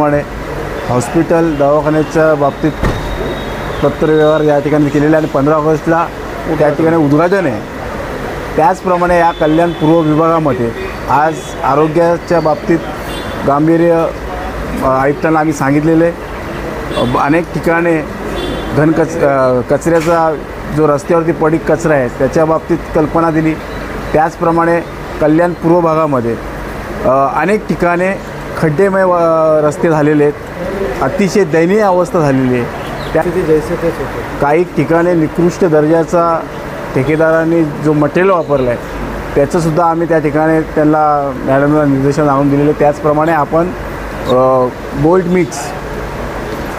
प्रमाणे हॉस्पिटल दवाखान्याच्या बाबतीत पत्रव्यवहार या ठिकाणी केलेले आणि पंधरा ऑगस्टला त्या ठिकाणी उद्घाटन आहे. त्याचप्रमाणे या कल्याण पूर्व विभागामध्ये आज आरोग्याच्या बाबतीत गांभीर्य आयुक्तांना आम्ही सांगितलेले. अनेक ठिकाणे घनकच कचऱ्याचा जो रस्त्यावरती पडीक कचरा आहे त्याच्या बाबतीत कल्पना दिली. त्याचप्रमाणे कल्याण पूर्व भागामध्ये अनेक ठिकाणे खड्डेमय रस्ते झालेले आहेत. अतिशय दयनीय अवस्था झालेली आहे. त्या काही ठिकाणी निकृष्ट दर्जाचा ठेकेदारांनी जो मटेरियल वापरलं आहे त्याचंसुद्धा आम्ही त्या ठिकाणी त्यांना मॅडमला निर्देशन आणून दिलेले त्याचप्रमाणे आपण गोल्ड मिक्स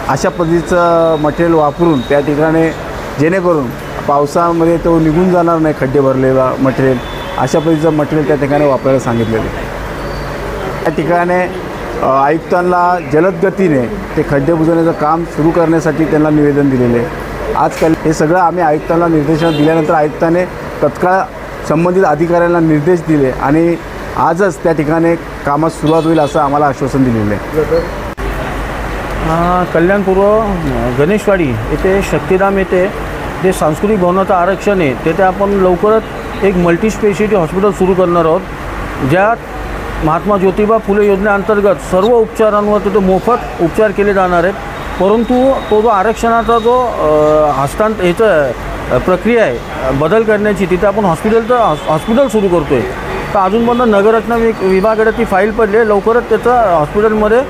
अशा पद्धतीचं मटेरियल वापरून त्या ठिकाणी जेणेकरून पावसामध्ये तो निघून जाणार नाही खड्डे भरलेला मटेरियल अशा पद्धतीचं मटेरियल त्या ठिकाणी वापरायला सांगितलेलं आहे. त्या ठिकाणी आयुक्तांना जलद गतीने ते खड्डे बुजवण्याचं काम सुरू करण्यासाठी त्यांना निवेदन दिलेले. आहे आजकाल हे सगळं आम्ही आयुक्तांना निर्देशन दिल्यानंतर आयुक्ताने तत्काळ संबंधित अधिकाऱ्यांना निर्देश दिले आणि आजच त्या ठिकाणी कामास सुरुवात होईल असं आम्हाला आश्वासन दिलेलं आहे. कल्याणपूर्व गणेशवाडी येथे शक्तिधाम येथे जे सांस्कृतिक भवनाचं आरक्षण आहे तेथे आपण लवकरच एक मल्टीस्पेशालिटी हॉस्पिटल सुरू करणार आहोत ज्यात महात्मा ज्योतिबा फुले योजनेअंतर्गत सर्व उपचारांवर तिथे मोफत उपचार केले जाणार आहेत. परंतु तो जो आरक्षणाचा जो हस्तांत याचं प्रक्रिया आहे बदल करण्याची तिथे आपण हॉस्पिटलचं हॉस्पिटल सुरू करतो आहे तर अजूनपर्यंत नगररत्न वि विभागाकडे ती फाईल पडली आहे. लवकरच त्याचं हॉस्पिटलमध्ये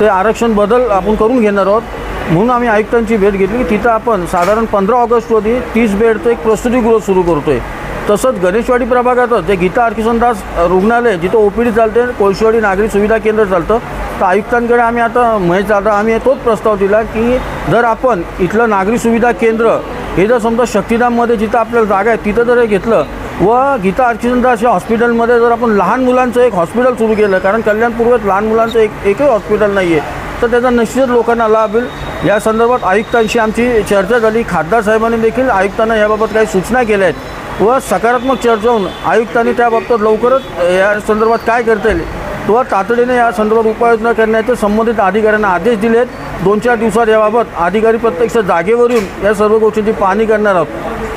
ते आरक्षण बदल आपण करून घेणार आहोत. म्हणून आम्ही आयुक्तांची भेट घेतली. की तिथं आपण साधारण पंधरा ऑगस्ट रोजी तीस बेडचं एक प्रस्तुतीगृह सुरू करतो आहे तसंच गणेशवाडी प्रभागातच जे गीता अर्किसनदास रुग्णालय जिथं ओ पी डी चालते कोळशेवाडी नागरी सुविधा केंद्र चालतं तर आयुक्तांकडे आम्ही आता महेश दादा आम्ही तोच प्रस्ताव दिला की जर आपण इथलं नागरी सुविधा केंद्र हे जर समजा शक्तिधाममध्ये जिथं आपल्याला जागा आहे तिथं जर हे घेतलं व गीता अर्चिनदास या हॉस्पिटलमध्ये जर आपण लहान मुलांचं एक हॉस्पिटल सुरू केलं कारण कल्याणपूर्वेत लहान मुलांचं एक एकही हॉस्पिटल नाही आहे तर त्याचा निश्चित लोकांना लाभ होईल. या संदर्भात आयुक्तांशी आमची चर्चा झाली. खासदार साहेबांनी देखील आयुक्तांना याबाबत काही सूचना केल्या आहेत. व सकारात्मक चर्चा होऊन आयुक्तांनी त्याबाबतीत लवकरच या संदर्भात काय करता येईल? व तातडीने या संदर्भात उपाययोजना करण्याचे संबंधित अधिकाऱ्यांना आदेश दिले आहेत दोन चार दिवसात याबाबत अधिकारी प्रत्यक्ष जागेवर येऊन या सर्व गोष्टींची पाहणी करणार आहोत.